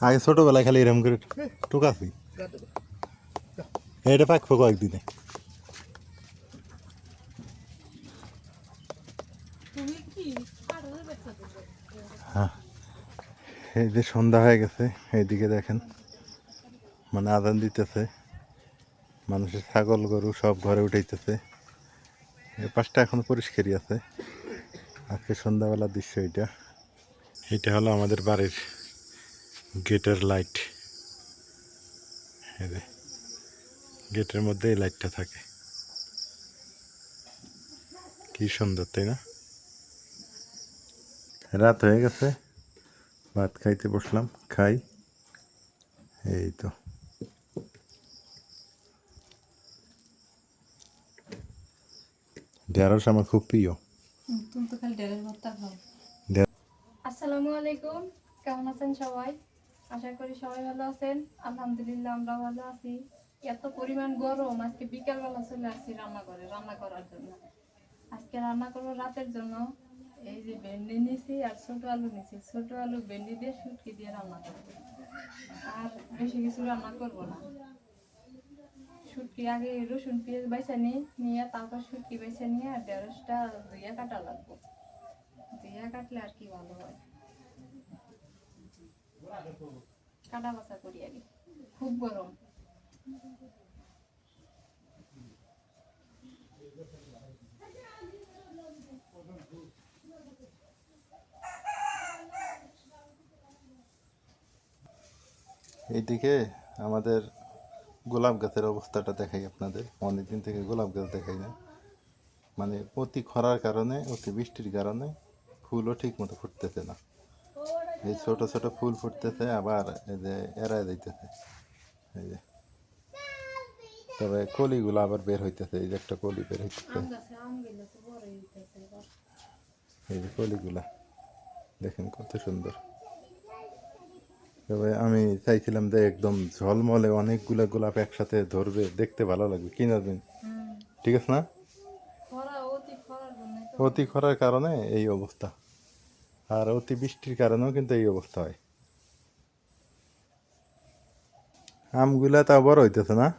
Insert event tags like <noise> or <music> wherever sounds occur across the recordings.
আগে ছোটবেলায় খালি এরকম করে টুকাছি এটা পাকবো কয়েকদিনে হ্যাঁ। এই যে সন্ধ্যা হয়ে গেছে এইদিকে দেখেন। মানে আদান দিতেছে। মানুষের ছাগল গরু সব ঘরে উঠাইতেছে। এই পাশটা এখনও পরিষ্কারই আছে। আজকে সন্ধ্যাবেলার দৃশ্য এটা। এটা হলো আমাদের বাড়ির গেটের লাইট। এই গেটের মধ্যে এই লাইটটা থাকে। কি সুন্দর তাই না? রাত হয়ে গেছে ভাত খাইতে বসলাম খাই। এই তো। ঢেঁড়স আমার খুব প্রিয়। তুমি তো খালি ডালের ভর্তা খাও। আসসালামু আলাইকুম কেমন আছেন সবাই? আশা করি সবাই ভালো আছেন। আলহামদুলিল্লাহ আমরা ভালো আছি। এত পরিমাণ গরম, আজকে বিকালবেলা চলে আসছি রান্না করে রান্না করার জন্য। আজকে রান্না করব রাতের জন্য। এই যে ভেন্ডি নিছি আর ছোট আলু নিছি। ছোট আলু, ভেন্ডি দিয়ে শুটকি দিয়ে রান্না করব। আর বেশি কিছু রান্না করব না। শুটকি আগে রসুন পেঁয়াজ বাইসা নিয়ে তারপর শুটকি বাইসা নিয়ে আর ঢেঁড়সটা ধুইয়া কাটা লাগবো। দিয়া কাটলে আর কি ভালো হয়। কাটা বাছা করি আগে খুব গরম। এইদিকে আমাদের গোলাপ গাছের অবস্থাটা দেখাই আপনাদের। অনেকদিন থেকে গোলাপ গাছ দেখাই না। মানে অতি খরার কারণে, অতি বৃষ্টির কারণে ফুলও ঠিক মতো ফুটতেছে না। এই ছোট ছোট ফুল ফুটতেছে আবার এই যে এড়ায় যাইতেছে। এই যে। তবে কলিগুলো আবার বের হইতেছে এই যে একটা কলি বের হইতেছে। এই যে কলিগুলা দেখেন কত সুন্দর। তবে আমি চাইছিলাম যে একদম ঝলমলে অনেকগুলা গোলাপ একসাথে ধরবে দেখতে ভালো লাগবে কি না দিন ঠিক আছে না? অতি খরার কারণে এই অবস্থা। আর অতি বৃষ্টির কারণেও কিন্তু এই অবস্থা হয়। আমগুলা তা বড় হইতেছে না?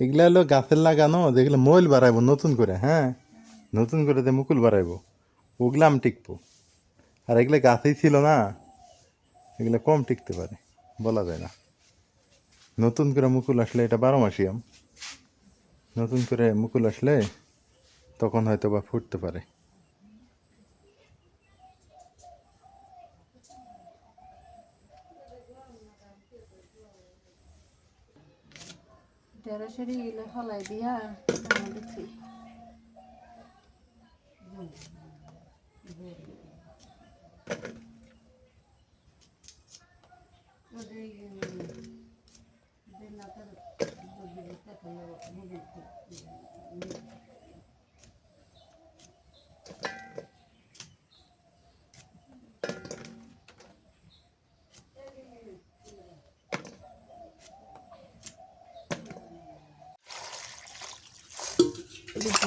এগুলা হলো গাছের লাগানো, যেগুলো মইল বাড়াইবো নতুন করে হ্যাঁ? নতুন করে যে মুকুল বাড়াইবো, ওগুলো আম টিকবো। আর এগুলো গাছেই ছিল না, এগুলো কম টিকতে পারে, বলা যায় না। নতুন করে মুকুল আসলে এটা বারো মাসি আম। নতুন করে মুকুল আসলে তখন হয়তো বা ফুটতে পারে। ঢেঁড়সের গিলে ফলাই দিয়া দিচ্ছি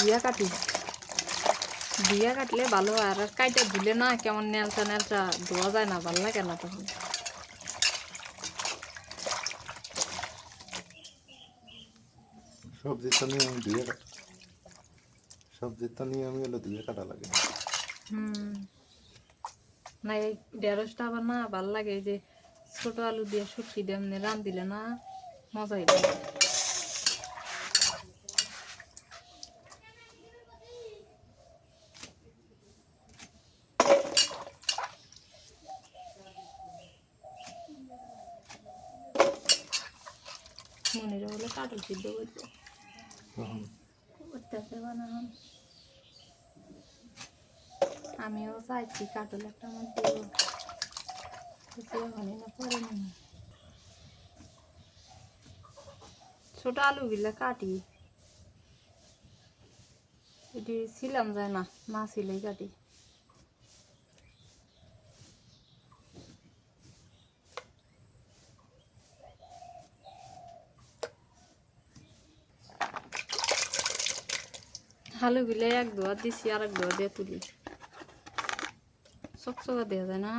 দিয়া কাটি। দিয়া কাটলে ভালো হয় আর কাইটা দিলে না কেমন নেলচা নেলচা ধোয়া যায় না ভালো লাগে না তখন। সবজির তো নিয়ম ধুয়ে কাটা সবজির তো নিয়মই হলো ধুয়ে কাটা লাগে। হুম। না এই ঢেঁড়সটা আবার না ভালো লাগে যে ছোট আলু দিয়ে শুটকি দিয়ে এমনি রান দিলে না মজাই লাগে। মনিরা সিদ্ধ করতেছে বানানো আমিও চাইছি কাটল একটা আমার দেবো। এখনই না পরে নি ছোট আলুগুলা কাটি। এটি ছিলাম যায় না না ছিলেই কাটি। আলু বিলে এক ধোয়া দিছি আর এক ধোয়া দিয়ে তুলি। চকচকা দেওয়া যায় না।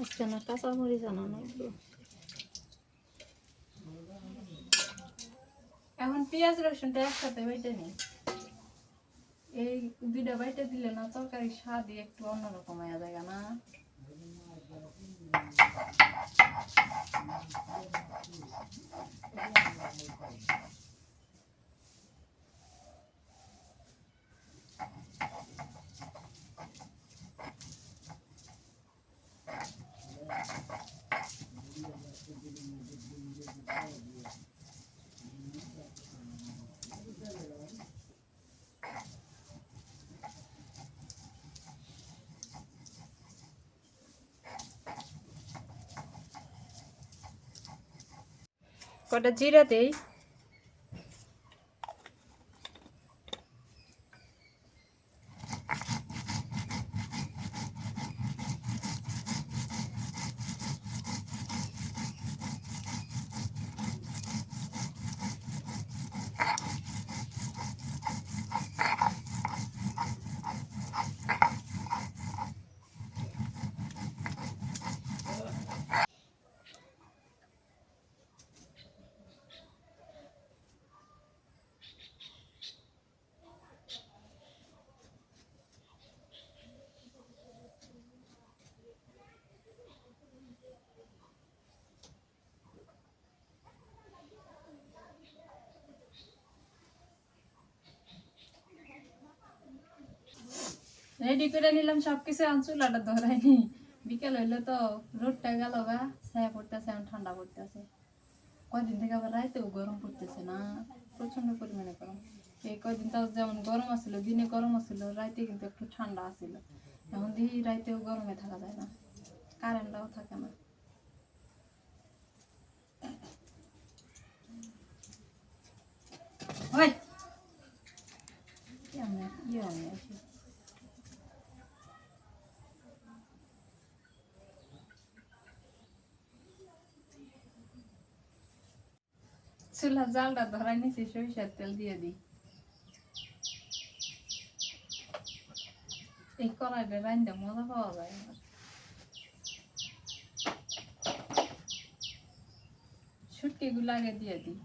আজকে না কাঁচামরিচ আনা নাই পেঁয়াজ রসুনটা একসাথে বেটে নিই। এই দুইটা বাইটে দিলে না তরকারি স্বাদই একটু অন্যরকম হয়ে যায় না? কটা জিরা দেই রেডি করে নিলাম সবকিছু, এখন চুলাটা ধরাইনি। বিকেল হইলে তো, রোদটা গেল গা, ছায়া পড়তেছে, এখন ঠান্ডা পড়তেছে। কয়দিন থেকে আবার রাইতেও গরম পড়তেছে না প্রচণ্ড পরিমাণে গরম। এই কয়দিন তাও যেমন গরম আছিল, দিনে গরম আছিল, রাইতে কিন্তু একটু ঠান্ডা আছিল। এখন দেখি রাইতেও গরমে থাকা যায় না, কারেন্টটাও থাকে না। ওই! কি আমি কি আমি আছি চুলা জালটা ধরাই নিছি সরিষার তেল দিয়ে দিই এই কড়াইটা রাইন্দা মজা পাওয়া যায় না শুটকি গুলো আগে দিয়ে দিই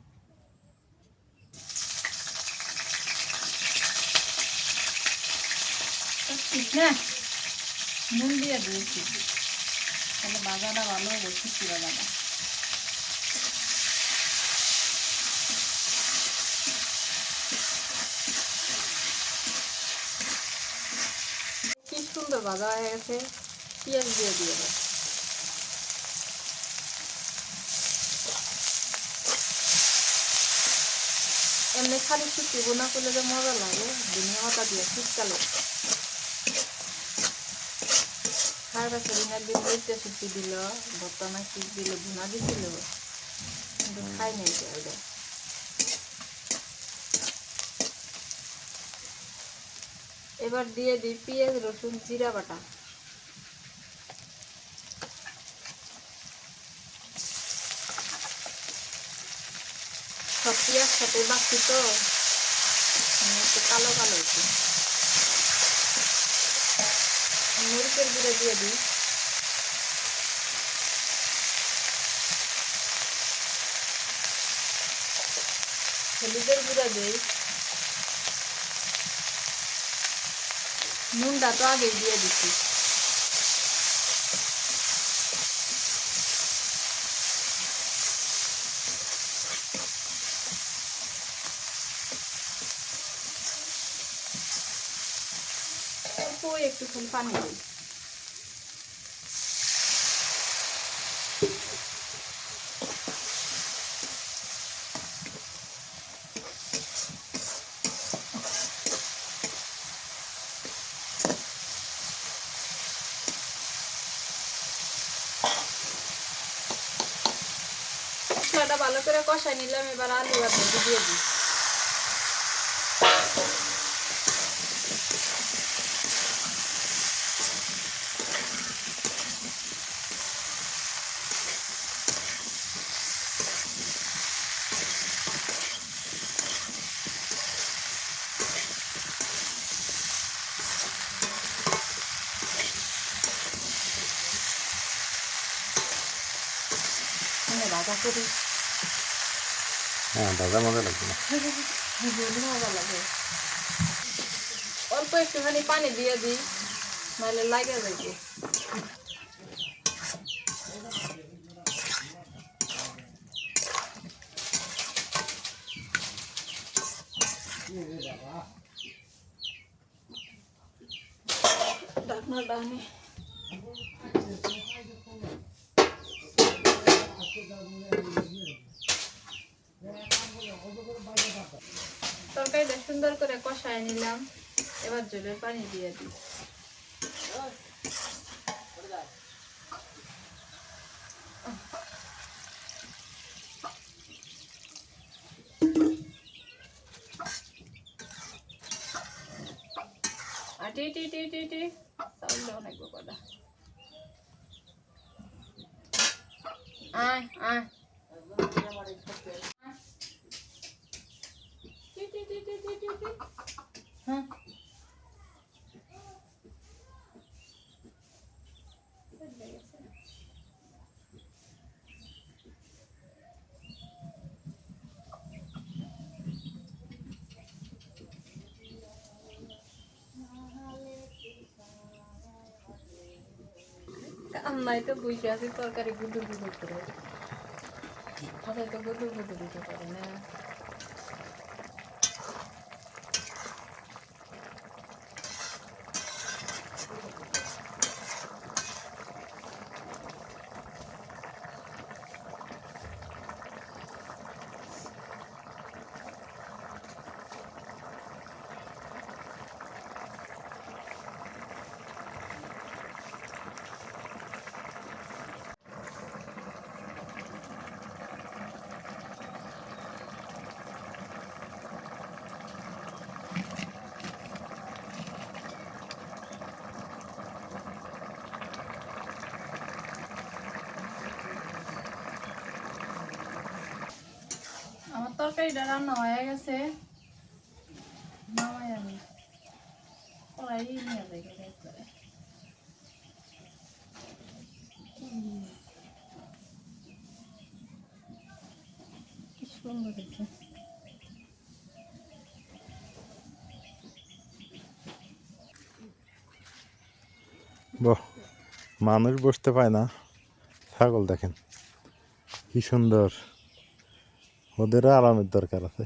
নুন দিয়ে দিয়েছি তাহলে বাজাটা ভালো হবে শুটকি বাজাটা কি সুন্দর ভাজা হয়ে গেছে, পেঁয়াজ দিয়ে দিয়ে দেবো। এমনি খালি শুকি বোনা করলে যে মজা লাগে, ধনিয়া পাতা দিয়ে শীতকালে খাই পাশে দিনের দিন লইতে শুকি দিল, ভর্তা না কি দিল ভুনা দিছিল, কিন্তু খাই নাই এবার দিয়ে দিই পেঁয়াজ, রসুন, জিরা বাটা। সব পেঁয়াজ সাথে বাকি তো কালো কালো একটু। মরিচের গুঁড়ো দিয়ে দিই। হলুদের গুঁড়া দিই। নুনটা তো আগে দিয়ে দিচ্ছি। অল্প একটুখানি পানি দিই মশলাটা ভালো করে কষাই নিলাম, এবার আলু আর ভেজে দিয়ে দিই। 맞아 소리 হ্যাঁ দাদা মজা লাগবে না বলে মজা লাগে অল্প একটুখানি পানি দিয়ে দিই নাহলে লাগে যাবে ঢাকনা ডানে তরকারিটা সুন্দর করে কষায় নিলাম। এবার জলের পানি দিয়ে দিই। আটি টি টি টি টি চাউল আয় আয় টি টি টি টি টি টি টি হ্যাঁ কান্নাই তো বুঝে আছি, তরকারি গুদুর গুদুর করে। হাতে তো গুদুর গুদুর পারে না আমার তরকারিটা রান্না হয়ে গেছে। মানুষ বসতে পায় না। ছাগল দেখেন কি সুন্দর। ওদেরও আরামের দরকার আছে।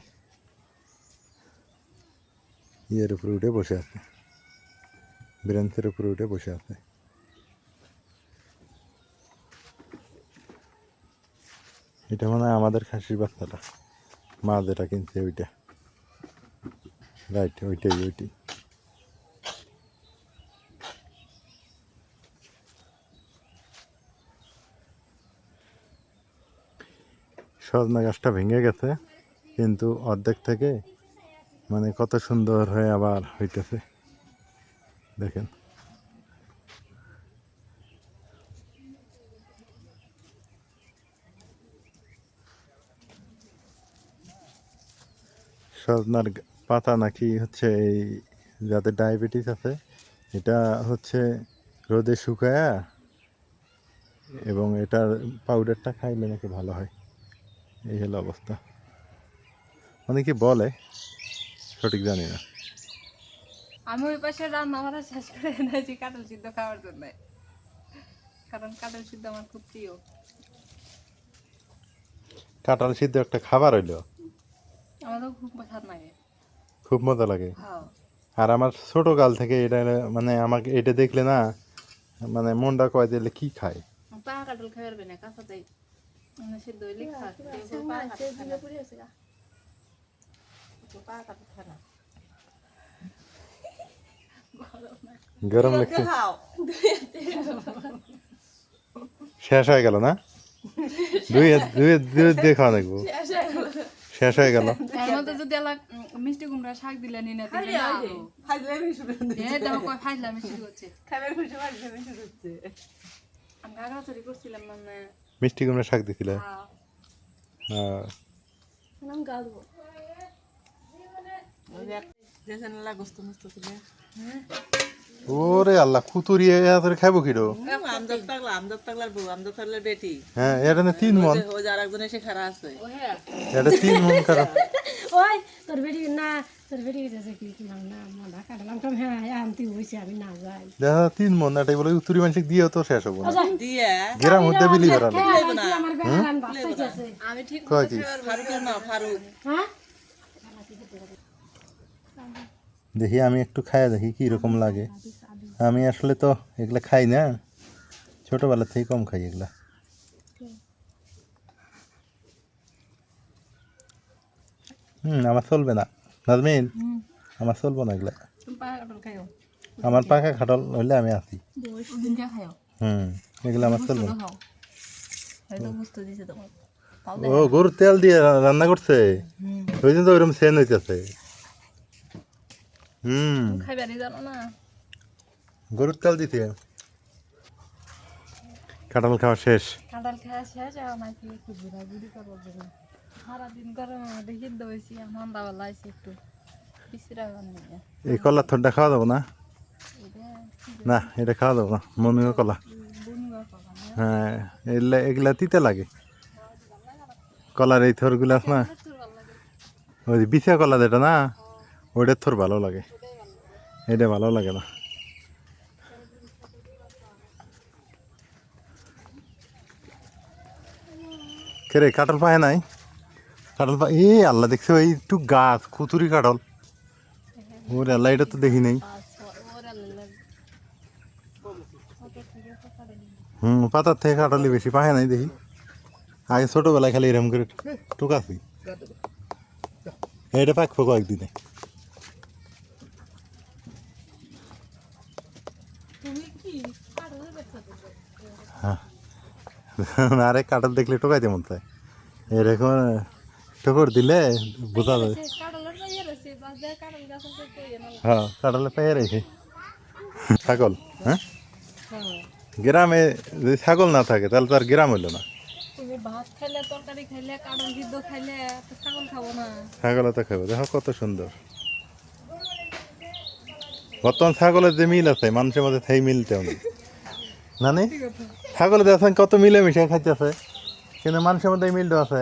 ইয়ের উপরে উঠে বসে আছে। ব্রেঞ্চের উপরে উঠে বসে আছে। এটা মনে হয় আমাদের খাসির বাচ্চাটা। মা যেটা কিনছে ওইটা। রাইট ওইটাই ওইটাই। সজনা গাছটা ভেঙে গেছে, কিন্তু অর্ধেক থেকে মানে কত সুন্দর হয়ে আবার হইতেছে। দেখেন। সজনার পাতা নাকি হচ্ছে এই যাদের ডায়াবেটিস আছে, এটা হচ্ছে রোদে শুকায়া এবং এটার পাউডারটা খাইলে নাকি ভালো হয়। এই হলো অবস্থা। অনেকে বলে? সঠিক জানি না। আমি ওই পাশে রান্না বান্না শেষ করে এনেছি কাঁঠাল সিদ্ধ খাওয়ার জন্য। কারণ কাঁঠাল সিদ্ধ আমার খুব প্রিয়। কাঁঠাল সিদ্ধ একটা খাবার হইল? আমারও খুব স্বাদ লাগে। খুব মজা লাগে? হ্যাঁ। আর আমার ছোট কাল থেকে এটা মানে আমাকে এটা দেখলে না মানে মনটা কয় দিলে কি খায়? পা কাঁঠাল পারবে না কাঁচাতেই মানে। গরম লাগছে। শেষ হয়ে গেল না? দুই দুই দুই দিয়ে খাওয়া লাগবো শেষ হয়ে গেল। যদি মিষ্টি কুমড়া শাক দিলে নিনে ফাইজলা মিষ্টি করছে আমি গাগড়াছড়ি করছিলাম মানে মিষ্টি কুমড়া শাক দিছিলে? হ্যাঁ। হ্যাঁ। ওরে আল্লাহ কুতুরি এত কি কিরো আমদার পাগলা আমজাদ পাগলার বউ আমদার পাগলার বেটি। হ্যাঁ এটা না তিন মন। ও যে আরেকজন এসে খারা আছে এটা তিন মন খারাপ ওই তোর বেটি না তোর বেটি গেছে কি কিলাম না মাথা কাটলাম তো হ্যাঁ আনতে হয়েছে আমি না যাই। দেখা তিন মন এটাই বলে উত্তরি মানুষ দিয়ে তো শেষ হব না। দিয়া? গ্রাম মধ্যে বিলি বেড়ালো আমার বেটার বাচ্চা আছে আমি ঠিক কয় কি? ফারুকের না ফারুক। হ্যাঁ? দেখি আমি একটু খাই দেখি কি রকম লাগে। আমি আসলে তো এগুলা খাই না ছোটবেলা থেকে কম খাই এগুলা। হুম আমার চলবে না। নাজমিন আমার চলবো না এগুলা। আমার পাখা খাটল হইলে আমি আছি। হুম এগুলা আমার চলবে না। ও গরুর তেল দিয়ে রান্না করছে? ওই জন্য তো ওইরকম সেন হইতেছে। হুম। গরুর তেল দিতে কাঁঠাল খাওয়া শেষ। কাঁঠাল খাওয়া শেষ আর করব বলে সারাদিন গরমের মধ্যে সিদ্ধ হয়েছি ঠান্ডা আইসি একটু। বিশ্রা এই কলার থরটা খাওয়া যাব না? না এটা খাওয়া যাব না মনুয়া কলা। হ্যাঁ এগুলা এগুলা তিতে লাগে। কলার এই থরগুলো না। ওই বিছা কলা যেটা না ওইটার থর ভালো লাগে। এটা ভালো লাগে না। কেরে কাটল পায় নাই? কাটল পা এ, আল্লাহ দেখছ এই একটু গাছ কুতুরি কাটল ওরে আল্লাহ এটা তো দেখি নাই। হুম, পাতার থেকে কাটালি বেশি পায় নাই দেখি। আগে ছোটবেলায় খালি এরকম করে টুকাছি এটা পাকবো কয়েকদিনে। হ্যাঁ। আরে কাটাল দেখলে টোকাইতে মন এরকম টোকর দিলে বোঝা যায়। কাঁঠালের পাইয়ে রয়েছে এনে হ্যাঁ ছাগল হ্যাঁ? গ্রামে যদি ছাগল না থাকে তাহলে তো আর গ্রাম হইল না। ছাগল ছাগলে তো খাব দেখো কত সুন্দর। বর্তমান ছাগলের যে মিল আছে মানুষের মধ্যে সেই মিলতেও নেই না ছাগলের ছাগলে দেখেন কত মিলেমিশে খাইতেছে। কিন্তু মানুষের মধ্যে এই মিলটা আছে।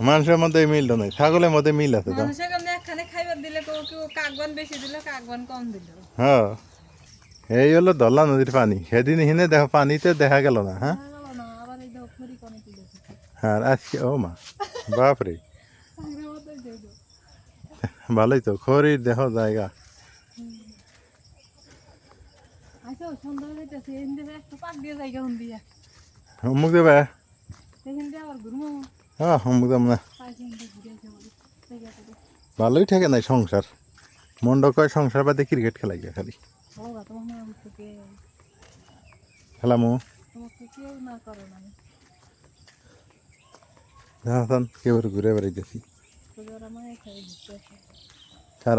মানুষের মধ্যে মিলটা নেই ছাগলের মধ্যে মিল আছে তো। মানুষের কেমন একখানে খাইবার দিলে কেউ কেউ কাকবান বেশি দিল কাকবান কম দিল। হ্যাঁ এই হলো দল্লা নদীর পানি। সেদিন হিনে দেখো পানিতে দেখা গেল না হ্যাঁ? হ্যাঁ আজকে ও মা বাপরে। ভালোই তো খড়ির দেহ জায়গা। আচ্ছা অমুক দেবে? হ্যাঁ দেব না। ভালোই থাকে নাই সংসার। মন্ড কয় সংসার বাদে ক্রিকেট খেলাই যায় খালি। খেলামু না হাসান কেউ ঘুরে বেড়াইতেছি। তো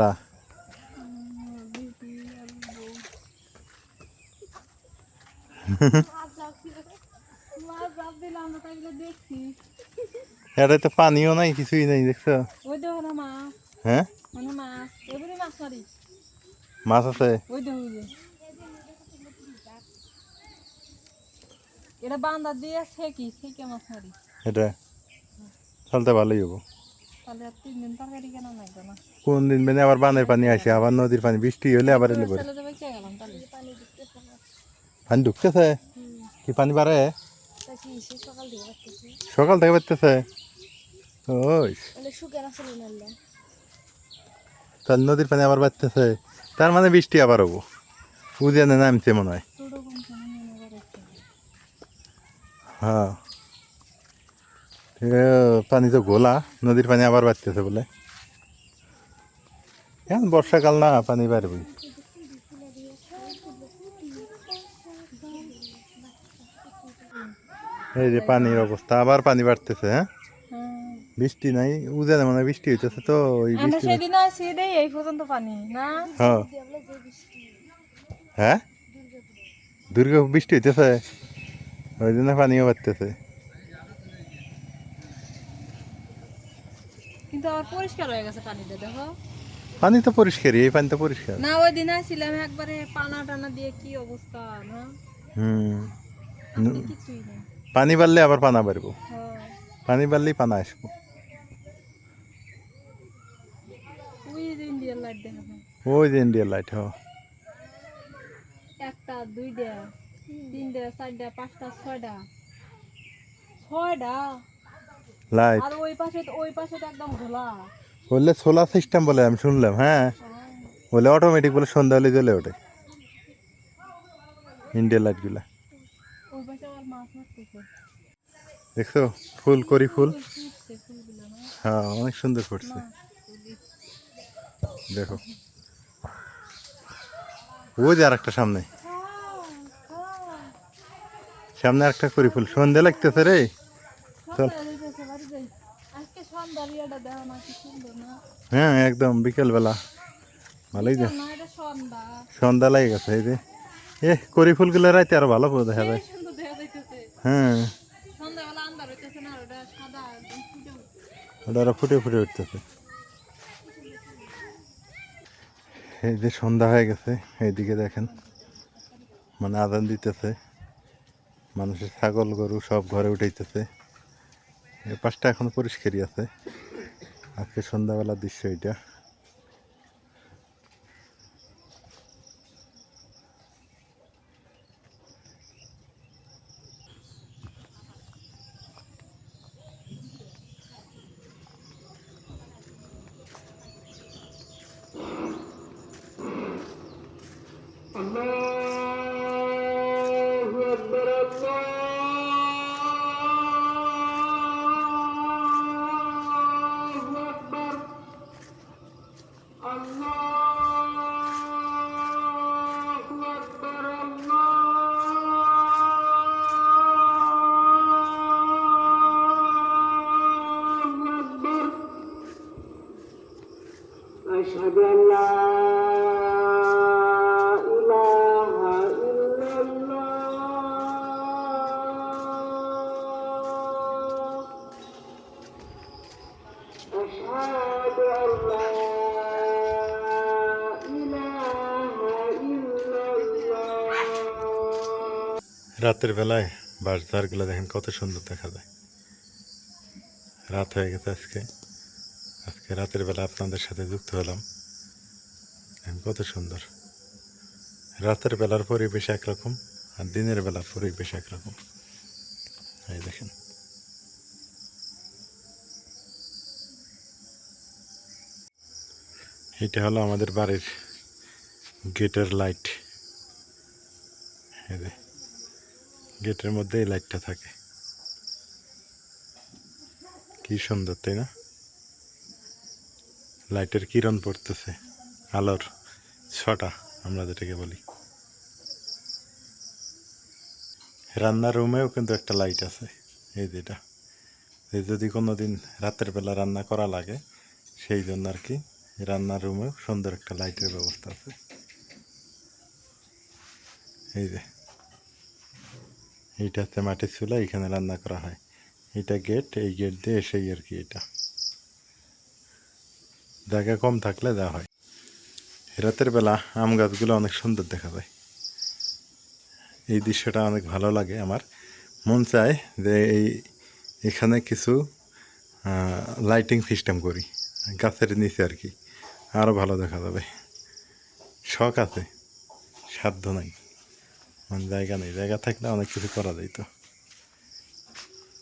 <laughs> এটা তো পানিও নাই কিছুই নাই দেখছ? হ্যাঁ? মানে মাছ আছে? এটা বান্দা দিয়ে মাছ মারি এটা? চলতে ভালোই হব। কেন দিন মানে আবার বানের পানি আসে আবার নদীর পানি বৃষ্টি হলে আবার এলে পানি ঢুকতেছে? কি পানি বাড়ে? সকাল থেকে বাড়তেছে। ওই তার নদীর পানি আবার বাড়তেছে। তার মানে বৃষ্টি আবার হব। উজানে নামছে মনে হয়। হ্যাঁ পানি তো গোলা নদীর পানি আবার বাড়তেছে বলে। এখন বর্ষাকাল না পানি বাড়বে এই যে পানির অবস্থা আবার পানি বাড়তেছে হ্যাঁ? বৃষ্টি নাই উজানে মনে বৃষ্টি হইতেছে তো ওই বৃষ্টি সেদিন আসি দেই এই পর্যন্ত পানি না? হ্যাঁ হ্যাঁ? দুর্গা বৃষ্টি হইতেছে ওই জন্য পানিও বাড়তেছে। কিন্তু আবার পরিষ্কার হয়ে গেছে পানিটা দেখো। পানি তো পরিষ্কারই এই পানি তো পরিষ্কার। না ওই দিন আসছিলাম একবারে পানা টানা দিয়ে কি অবস্থা না? হুম। কিছুই নেই। পানি বাড়লে আবার পানা বাড়বো পানি বাড়লেই পানা আসব ওই যে ওই ইন্ডিয়ার লাইট হ একটা দুইটা তিনটা চারটা পাঁচটা ছয়টা। ছয়টা? লাইট আর ওই পাশে ওই পাশে একদম ঘোলা বললে সোলার সিস্টেম বলে আমি শুনলাম হ্যাঁ? বলে অটোমেটিক বলে সন্ধ্যা হলে জ্বলে ওঠে। ইন্ডিয়ার লাইটগুলা ওই পাশে আবার মাছ মারতেছে দেখছ? ফুল করি ফুল। হ্যাঁ অনেক সুন্দর ফুটছে। দেখো। ওই যে আর একটা সামনে। সামনে আরেকটা করি ফুল। সন্ধ্যা লাগতেছে রে। চল। হ্যাঁ একদম বিকেলবেলা। ভালোই যে। সন্ধ্যা লাগে গেছে, এই যে। এ করি ফুলগুলো রাইতে আরও ভালো দেখা যায়। হ্যাঁ সন্ধ্যাবেলা আন্ধার হইতেছে না আর ওটা সাদা একদম ফুটে আরও ফুটে ফুটে উঠতেছে। এই যে সন্ধ্যা হয়ে গেছে, এইদিকে দেখেন মানে আদান দিতেছে। মানুষের ছাগল, গরু সব ঘরে উঠাইতেছে। এই পাশটা এখন পরিষ্কারই আছে। আজকে সন্ধ্যাবেলার দৃশ্য এটা। أشهد أن لا إله إلا الله রাতের বেলায় বাঁশঝাড়গুলো দেখেন কত সুন্দর দেখা যায় রাত হয়ে গেছে আজকে আজকে রাতের বেলা আপনাদের সাথে যুক্ত হলাম দেখেন কত সুন্দর রাতের বেলার পরিবেশ একরকম আর দিনের বেলার পরিবেশ একরকম এটা হলো আমাদের বাড়ির গেটের লাইট। গেটের মধ্যে এই লাইটটা থাকে। কি সুন্দর, তাই না? লাইটের কিরণ পড়তেছে, আলোর ছটা, আমরা যেটাকে বলি। রান্নার রুমেও কিন্তু একটা লাইট আছে, এই যেটা যদি কোনো দিন রাতের বেলা রান্না করা লাগে, সেই জন্য আর কি রান্নার রুমেও সুন্দর একটা লাইটের ব্যবস্থা আছে। এই যে, এইটা হচ্ছে মাটির চুলা, এখানে রান্না করা হয়। এটা গেট এই গেট দিয়ে এসেই আর কি এটা। জায়গা কম থাকলে দেওয়া হয়। রাতের বেলা আম গাছগুলো অনেক সুন্দর দেখা যায়। এই দৃশ্যটা অনেক ভালো লাগে আমার। মন চায় যে এই, এখানে কিছু লাইটিং সিস্টেম করি, গাছের নিচে আর কি। আরও ভালো দেখা যাবে। শখ আছে, সাধ্য নাই। মানে জায়গা নেই, জায়গা থাকলে অনেক কিছু করা যেত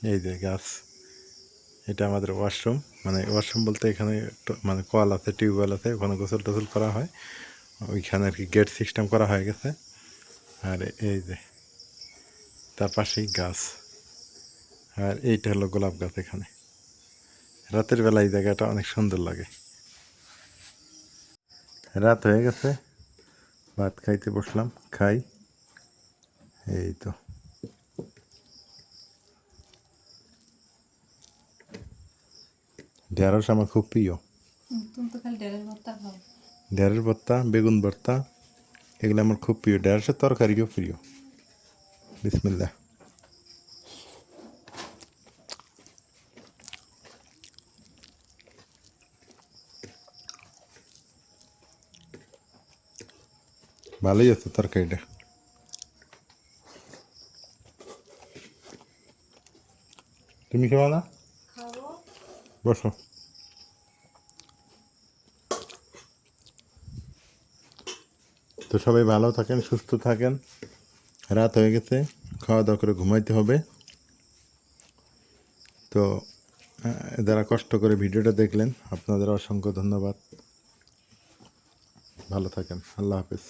এই যে গাছ, এটা আমাদের ওয়াশরুম। মানে ওয়াশরুম বলতে এখানে মানে কল আছে, টিউবওয়েল আছে, ওখানে গোসল টোসল করা হয়। ওইখানে আর কি গেট সিস্টেম করা হয়ে গেছে। আর এই যে, তার পাশেই গাছ। আর এইটা হলো গোলাপ গাছ এখানে। রাতের বেলা এই জায়গাটা অনেক সুন্দর লাগে। রাত হয়ে গেছে। ভাত খাইতে বসলাম খাই। এই তো। ঢেঁড়স আমার খুব প্রিয়। ঢেঁড়স ভর্তা বেগুন ভর্তা এগুলো আমার খুব প্রিয়। ঢেঁড়সের তরকারিও প্রিয়। বিসমিল্লা ভালোই আছে তরকারিটা তুমি খাবা না বসো তো সবাই ভালো থাকেন, সুস্থ থাকেন। রাত হয়ে গেছে, খাওয়া দাওয়া করে ঘুমাইতে হবে। তো যারা কষ্ট করে ভিডিওটা দেখলেন, আপনাদের অসংখ্য ধন্যবাদ। ভালো থাকেন, আল্লাহ হাফিজ।